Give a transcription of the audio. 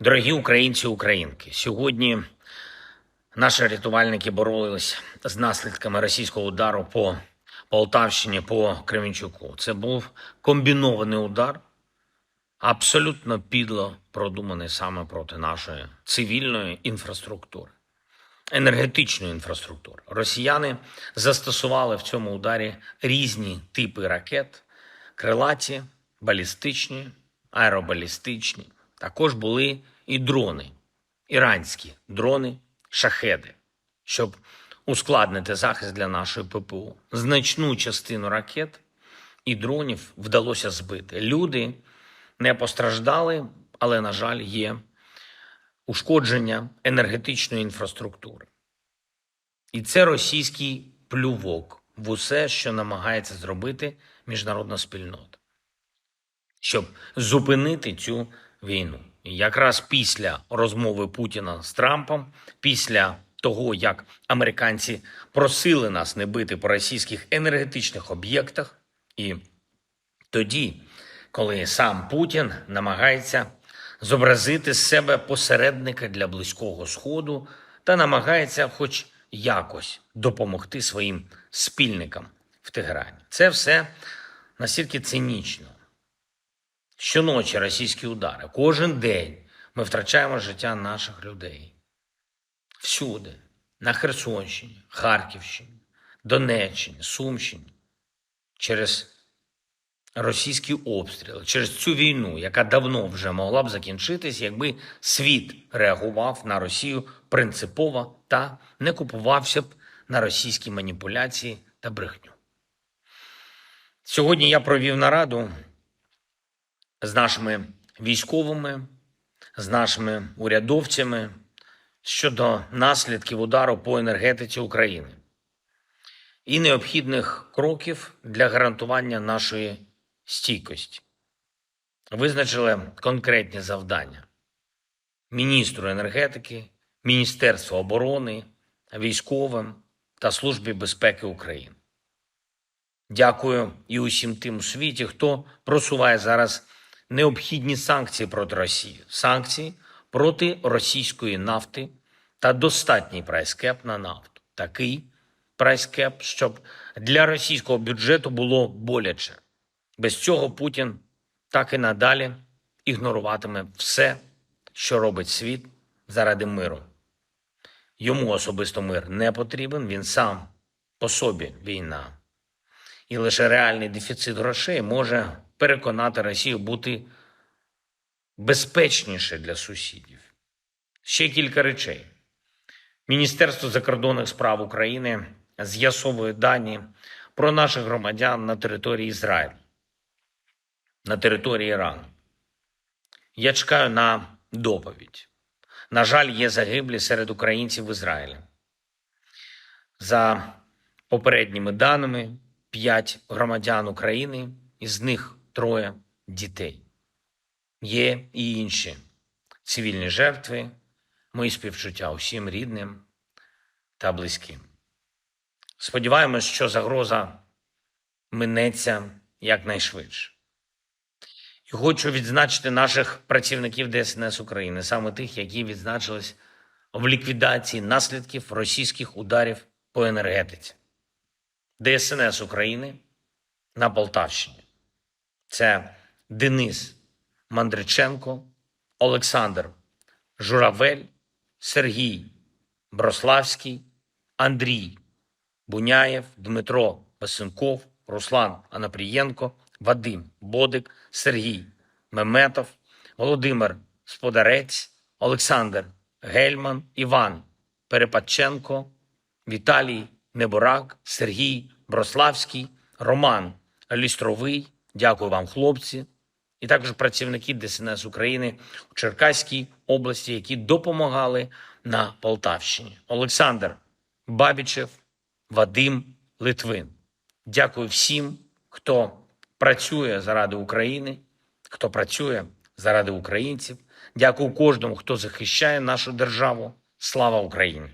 Дорогі українці українки, сьогодні наші рятувальники боролись з наслідками російського удару по Полтавщині, по Кременчуку. Це був комбінований удар, абсолютно підло продуманий саме проти нашої цивільної інфраструктури, енергетичної інфраструктури. Росіяни застосували в цьому ударі різні типи ракет, крилаті, балістичні, аеробалістичні. Також були і дрони, іранські дрони, шахеди, щоб ускладнити захист для нашої ППО. Значну частину ракет і дронів вдалося збити. Люди не постраждали, але, на жаль, є ушкодження енергетичної інфраструктури. І це російський плювок в усе, що намагається зробити міжнародна спільнота, щоб зупинити цю війну. Якраз після розмови Путіна з Трампом, після того, як американці просили нас не бити по російських енергетичних об'єктах, і тоді, коли сам Путін намагається зобразити з себе посередника для близького сходу та намагається, хоч якось, допомогти своїм спільникам в Тегерані. Це все настільки цинічно. Щоночі російські удари. Кожен день ми втрачаємо життя наших людей. Всюди. На Херсонщині, Харківщині, Донеччині, Сумщині. Через російські обстріли, через цю війну, яка давно вже могла б закінчитись, якби світ реагував на Росію принципово та не купувався б на російські маніпуляції та брехню. Сьогодні я провів нараду з нашими військовими, з нашими урядовцями щодо наслідків удару по енергетиці України і необхідних кроків для гарантування нашої стійкості. Визначили конкретні завдання міністру енергетики, Міністерству оборони, військовим та Службі безпеки України. Дякую і усім тим у світі, хто просуває зараз необхідні санкції проти Росії, санкції проти російської нафти та достатній прайскеп на нафту. Такий прайскеп, щоб для російського бюджету було боляче. Без цього Путін так і надалі ігноруватиме все, що робить світ заради миру. Йому особисто мир не потрібен, він сам по собі війна. І лише реальний дефіцит грошей може переконати Росію бути безпечніше для сусідів. Ще кілька речей. Міністерство закордонних справ України з'ясовує дані про наших громадян на території Ізраїлю, на території Ірану. Я чекаю на доповідь. На жаль, є загиблі серед українців в Ізраїлі. За попередніми даними, п'ять громадян України, із них троє дітей. Є і інші цивільні жертви, мої співчуття усім рідним та близьким. Сподіваємось, що загроза минеться якнайшвидше. І хочу відзначити наших працівників ДСНС України, саме тих, які відзначились в ліквідації наслідків російських ударів по енергетиці. ДСНС України на Полтавщині. Це Денис Мандриченко, Олександр Журавель, Сергій Брославський, Андрій Буняєв, Дмитро Пасенков, Руслан Анапрієнко, Вадим Бодик, Сергій Меметов, Володимир Сподарець, Олександр Гельман, Іван Перепадченко, Віталій Неборак, Сергій Брославський, Роман Лістровий. Дякую вам, хлопці, і також працівники ДСНС України у Черкаській області, які допомагали на Полтавщині. Олександр Бабічев, Вадим Литвин. Дякую всім, хто працює заради України, хто працює заради українців. Дякую кожному, хто захищає нашу державу. Слава Україні!